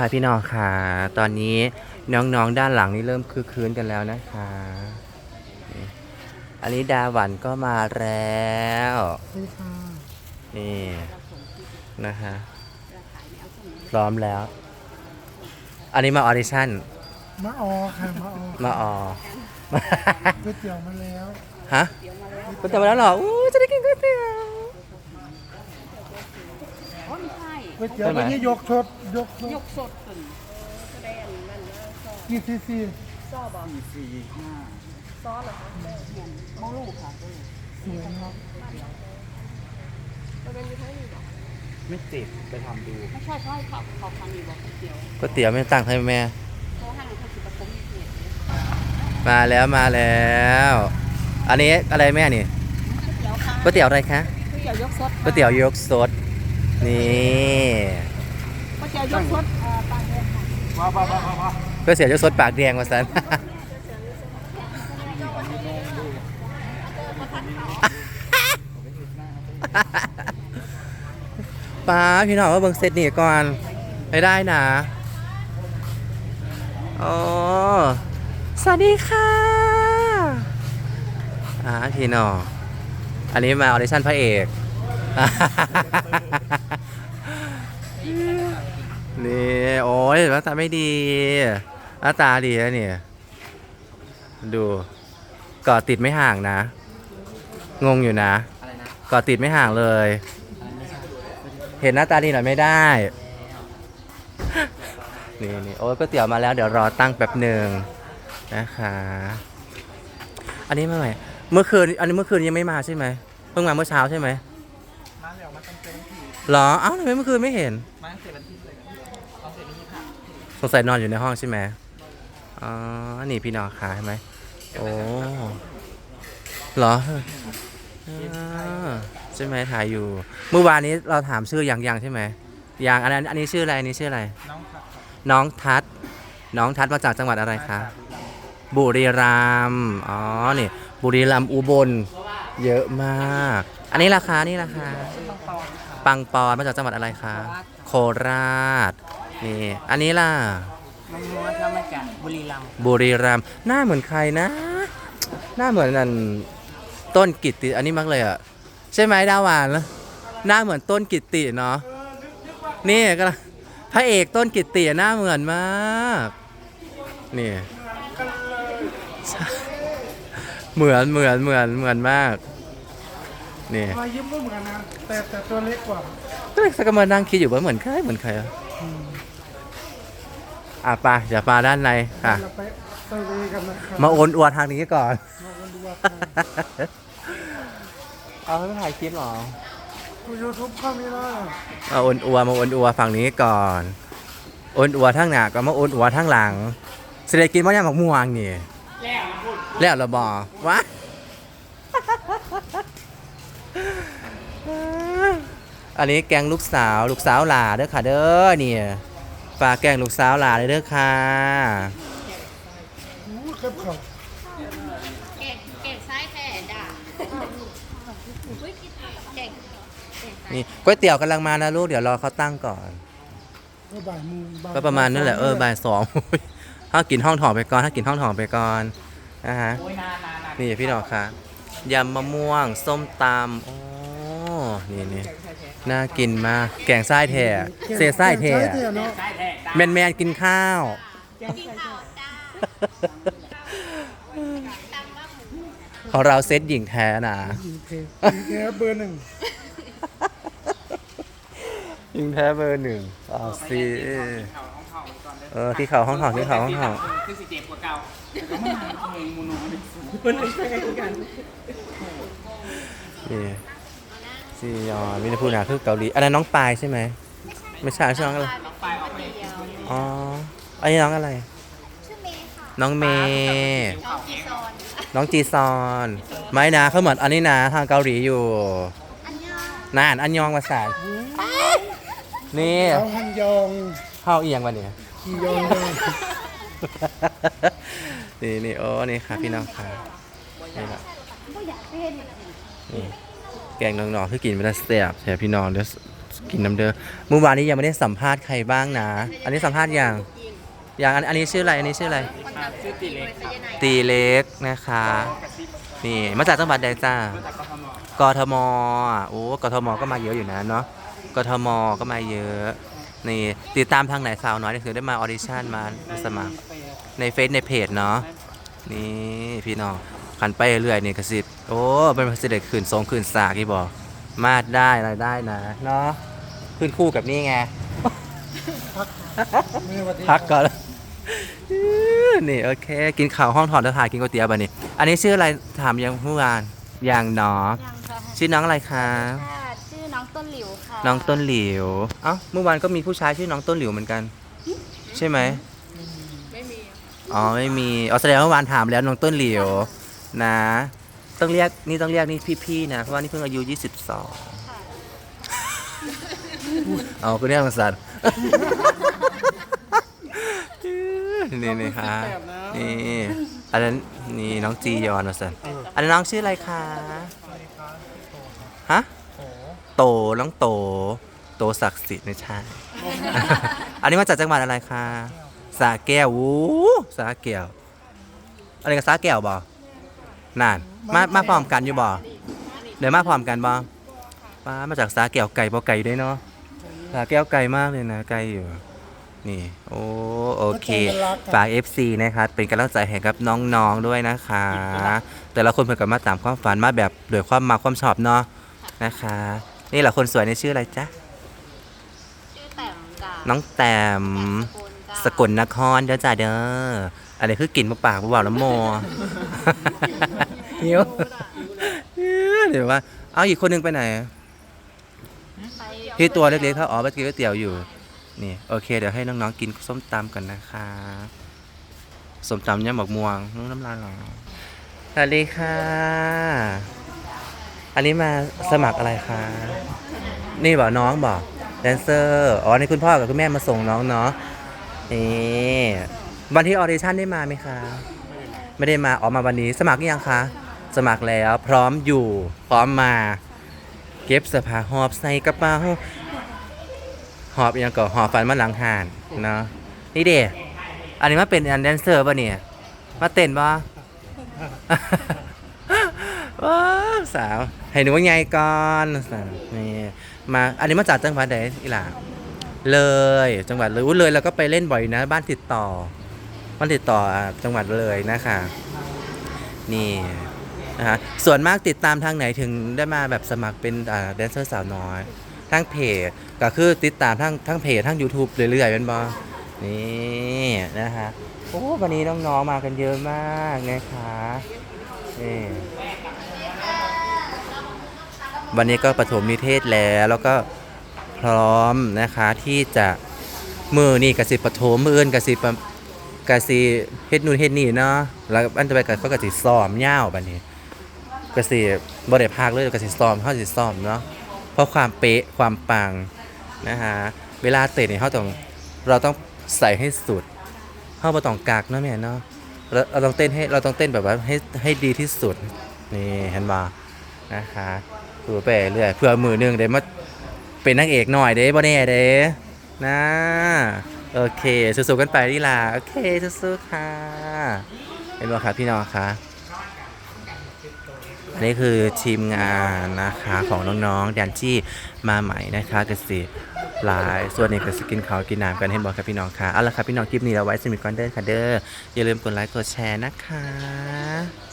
ค่ะพี่น้องค่ะ ตอนนี้น้องๆด้านหลังนี่เริ่มคึกคืนกันแล้วนะคะนี่อันนี้ดาหวันก็มาแล้วนี่ค่ะนี่นะคะพร้อมแล้ว อันนี้มาออดิชั่นมะออค่ะมะออมาออก๋วยเตี๋ยวมาแล้ว ฮะก๋วยเตี๋ยวมาแล้วเหรออู้จะได้กินก๋วยเตี๋ยว ก๋วยเตี๋ยวใช่ไหมวันนี้ยกสดยกสดยกสดตึงแสดงนั่นนะซอกี่ซีซีซอบอสี่ห้าซอเหรอคะเหมือนโมลูค่ะสวยเนาะมันเป็นอยู่ทั้งนี้หรอไม่ติดไปทำดูไม่ใช่เขาให้เขาเขาทำอยู่บอกเดียวก๋วยเตี๋ยวไม่ต่างให้แม่เขาให้เขาคือประคมมีเพจมาแล้วมาแล้ว อันนี้อะไรแม่นี่เดี๋ยวค่ะก๋วยเตี๋ยวอะไรคะก๋วยเตี๋ยวยกสดก๋วยเตี๋ยวยกสด นี่ก๋วยเตี๋ยวยกสดเอ่อปลาแดงก๋วยเตี๋ยยกสดปากแดงมาสันป้าพี่น้องว่าเบิ่งเซตนี่ก่อนไม่ได้นะโอ้สวัสดีค่ะอ่าพี่น้องอันนี้มาออดิชั่นพระเอก นี่โอ้ยหน้าตาไม่ดีหน้าตาดีแล้วเนี่ย ดูเกาะติดไม่ห่างนะ งงอยู่นะเกาะติดไม่ห่างเลย เห็นหน้าตาดีหน่อยไม่ได้ นี่นี่โอ้ยก๋วยเตี๋ยวมาแล้วเดี๋ยวรอตั้งแป๊บหนึ่งนะคะอันนี้เมื่อไหร่เมื่อคืน อันนี้เมื่อคืนยังไม่มาใช่ไหมเพิ่งมาเมื่อเช้าใช่ไหม เหรอ เอ้าทำไมเมื่อคืนไม่เห็นมาตั้งแต่วันที่เลยตอนเสร็จนี้ค่ะสงสัยนอนอยู่ในห้องใช่ไหมอ๋อ นี่พี่นองขาใช่ไหมโอ้เหรออใช่ไหมถ่ายอยู่ เมื่อวานนี้เราถามชื่อยังยังใช่ไหมยังอันนั้นอันนี้ชื่ออะไรอันนี้ชื่ออะไร น้องครับน้องทัศน้องทัศมาจากจังหวัดอะไรคะบุรีรัมย์อ๋อนี่บุรีรัมย์อุบล เยอะมาก อันนี้ราคานี่ราคา ปังปอนมาจากจังหวัดอะไรคะ โคราช นี่ อันนี้ล่ะ น้องนวลเขามาจากบุรีรัมย์บุรีรัมย์หน้าเหมือนใครนะ หน้าเหมือนนั่นต้นกิตติ อันนี้มักเลยอะ ใช่ไหมดาวหวานหน้าเหมือนต้นกิตติเนาะ นี่ก็พระเอกต้นกิตติหน้าเหมือนมาก นี่ใช่เหมือนเหมือนเหมือนเหมือนมาก นี่รอยยิ้มก็เหมือนนะแต่แต่ตัวเล็กกว่าก็เลยสักกำลังนั่งคิดอยู่ว่าเหมือนใครเหมือนใครอะอะไปเดี๋ยวมาด้านในค่ะเราไปเซอร์เวย์กันนะครับมาโอนอวดทางนี้ก่อน มากันดูว่าใครเอาให้ถ่ายคลิปหรอยูทูบเข้าไม่ได้มาโอนอัวมาโอนอัวฝั่งนี้ก่อนโอนอัวทั้งหน้าก็มาโอนอัวทั้งหลังเสได็จกินมะยามหมกม่วงนี่แล้วเราบอกวะ อันนี้แกงลูกสาวลูกสาวหลาเด้อค่ะ เด้อเนี่ยฝากแกงลูกสาวหลาเลยเด้อค่ะอู้ครับเขาเก่งเก่งซ้ายแท้ด่าอุ้ยเก่งนี่ก๋วยเตี๋ยวกำลังมานะลูกเดี๋ยวรอเขาตั้งก่อนก็บ่ายโมงบ่ยก็ประมาณนั่นแหละเออบ่ายสองถ้ากินห้องถองไปก่อนถ้ากินห้องถองไปก่อนนะฮะโอ้ยนานนานนานนี่พี่น้องคะยำมะม่วงส้มตำโอ้นี่นี่ น่ากินมาก แกงไส้แท่เศษไส้แท่ใช่เท่เนาะใช่แท้ตาแมนแมนๆกินข้าว ของเราเซตหญิงแท้นะโอเคแค่เบอร์หนึ่งหญิงแท้เบอร์หนึ่งอ๋อสิเออที่เขาห้องถองที่เขาห้องถองคือสิเจ็บกว่าเก่าแต่ก็มาเองมูโนมันเพิ่นเลยช่วยกันนี่ ซียอนมินาพูนาคือเกาหลีอันนั้นน้องปายใช่ไหมไม่ใช่ใช่น้องอะไรไปออกไปอ๋ออันนี้น้องอะไร ชื่อเมย์ค่ะน้องเมย์น้องจีซอนน้องจีซอนไม่นะเขาเหมือนอันนี้นะทางเกาหลีอยู่อันยองนานอันยองภาษานี่เขาฮันยองเข้าเอียงวะเนี่ยฮียองนี่นี่โอ้นี่ค่ะพี่น้องค่ะนี่ละนี่ แกงน้องๆคือกินไม่ได้สเตียบแถพี่น้องเดี๋ยวกินน้ำเด้อเมื่อวานนี้ยังไม่ได้สัมภาษณ์ใครบ้างนะ อันนี้สัมภาษณ์อย่างอย่างอันอันนี้ชื่ออะไรอันนี้ชื่ออะไรคนทำชื่อตีเล็กค่ะตีเล็กนะคะนี่มาจากจังหวัดใดจ้ากทมอะโอ้กทมก็มาเยอะอยู่นะเนาะกทมก็มาเยอะนี่ติดตามทางไหนสาวน้อยนี่คือได้มาออดิชั่นมาสมัครในเฟซในเพจเนาะนี่พี่น้อง ขันไปเรื่อยๆนี่กระสิบโอ้เป็นประสิทธิ์ขึ้นทรงขึ้นสากที่บอกมาดได้รายได้นะเนาะขึ้นคู่กับนี่ไงไม่วันที่พักก่อนนี่โอเค กินข้าวห้องถอดแล้วถ่ายกินก๋วยเตี๋ยวบะนี่อันนี้ชื่ออะไรถามยังเมื่อวานยังเนาะยังค่ะชื่อน้องอะไรคะค่ะชื่อน้องต้นหลิวค่ะน้องต้นหลิวเอ้าเมื่อวานก็มีผู้ชายชื่อน้องต้นหลิวเหมือนกัน ใช่ไหมไม่มีอ๋อไม่มีอ๋อแสดงว่าเมื่อวานถามแล้วน้องต้นหลิว นะ ต้องเรียกนี่ต้องเรียกนี่พี่ๆนะ เพราะว่านี่เพิ่งอายุ 22 เอาก็เรียกมันสัตว์นี่นี่ค่ะนี่อันนั้นนี่น้องจียอนนะสันอันนั้นน้องชื่ออะไรคะฮะโตน้องโต โตศักดิ์สิทธิ์ไม่ใช่ อันนี้มาจากจังหวัดอะไรคะสาแก้ววู้สาแก้วอะไรกับสาแก้วบ่ นั่นมามาพร้อมกันอยู่บ่เดี๋ยวมาพร้อมกันบ่มามาจากสาแก้วไก่บ่ไก่ด้วยเนาะสาแก้วไก่มากเลยนะไก่อยู่นี่โอ้โอเคฝาก FC นะครับเป็นกำลังใจให้กับน้องๆด้วยนะคะ แต่ละคนเพิ่งกับมาตามความฝันมาแบบโดยความมาความชอบเนาะนะคะ นี่แหละคนสวยในชื่ออะไรจ๊ะชื่อแต้มจ้าน้องแต้มสกลจ้าสกลนครเด้อจ้าเด้ออันนี้คือกินมาปากเบาๆแล้วโม หิวเดี๋ยวว่า เอาอีกคนนึงไปไหนไปที่ตัวเล็กๆเขาอ๋อไปกินก๋วยเตี๋ยวอยู่ นี่ โอเค เดี๋ยวให้น้องๆกินส้มตำกันนะคะส้มตำยำหมกม่วงน้องน้ำลายหรอสวัสดีค่ะ อันนี้มาสมัครอะไรคะ นี่บอกน้องบอกแดนเซอร์ อ๋อ นี่คุณพ่อกับคุณแม่มาส่งน้องเนาะ นี่วันที่ออดิชั่นได้มาไหมคะ ไม่ได้มา ออกมาวันนี้ สมัครหรือยังคะ สมัครแล้วพร้อมอยู่พร้อมมา เก็บสื้อผ้าหอบใส่กระเป๋าหอบอหยังก็หอบฟันมาหลังหานเนาะนี่เด็อันนี้มาเป็นอันแดนเซอร์ป่ะเนี่ย มาเต้นป่ะว้าสาว ให้หนูว่าไงก่อนนี่มาอันนี้มาจากจังหวัดไหนอีหล่าเลยจังหวัดเลยอุ้ยเลยเราก็ไปเล่นบ่อยนะ บ้านติดต่อบ้านติดต่อจังหวัดเลยนะคะ นี่ นะฮะส่วนมากติดตามทางไหนถึงได้มาแบบสมัครเป็นแดนเซอร์สาวน้อยทั้งเพจก็คือติดตามทั้งทั้งเพจทั้ง YouTube เรื่อยๆเป็นบอนี่นะฮะโอ้วันนี้น้องๆมากันเยอะมากนะคะนี่วันนี้ก็ปฐมนิเทศแล้วแล้วก็พร้อมนะคะที่จะมือนี่กสิปฐมมืออื่นกสิปกสิเฮ็ดนู่นเฮ็ดนี่เนาะแล้วอันต่อไปก็เขากสิซ้อมยาวบัดนี้ ก็สิบ่ได้พากเลยก็สิซ้อมเฮาสิซ้อมเนาะเพราะความเป๊ะความปังนะฮะเวลาเตะเนี่ยเฮาต้องเราต้องใส่ให้สุดเฮาบ่ต้องกักเนาะแม่เนาะเราเราต้องเต้นให้เราต้องเต้นแบบว่าให้ให้ดีที่สุดนี่เห็นบ่นะคะดูไปเรื่อยเพื่อมือหนึงได้มาเป็นนางเอกหน่อยเด้บ่แน่เด้นะโอเคสู้ๆกันไปนี่ล่ะโอเคสู้ๆค่ะเห็นบ่ครับพี่น้องคะ อันนี้คือทีมงานนะคะของน้องๆแดนที่มาใหม่นะคะกสิหลายส่วนนี้ก็สกินเขาวกินน้ำกันให้บอกครับพี่น้องค่ะเอาละครับพี่น้องคลิปนี้เราไว้สมิทก่อนเด้อค่ะเด้ออย่าลืมกดไลค์กดแชร์นะคะ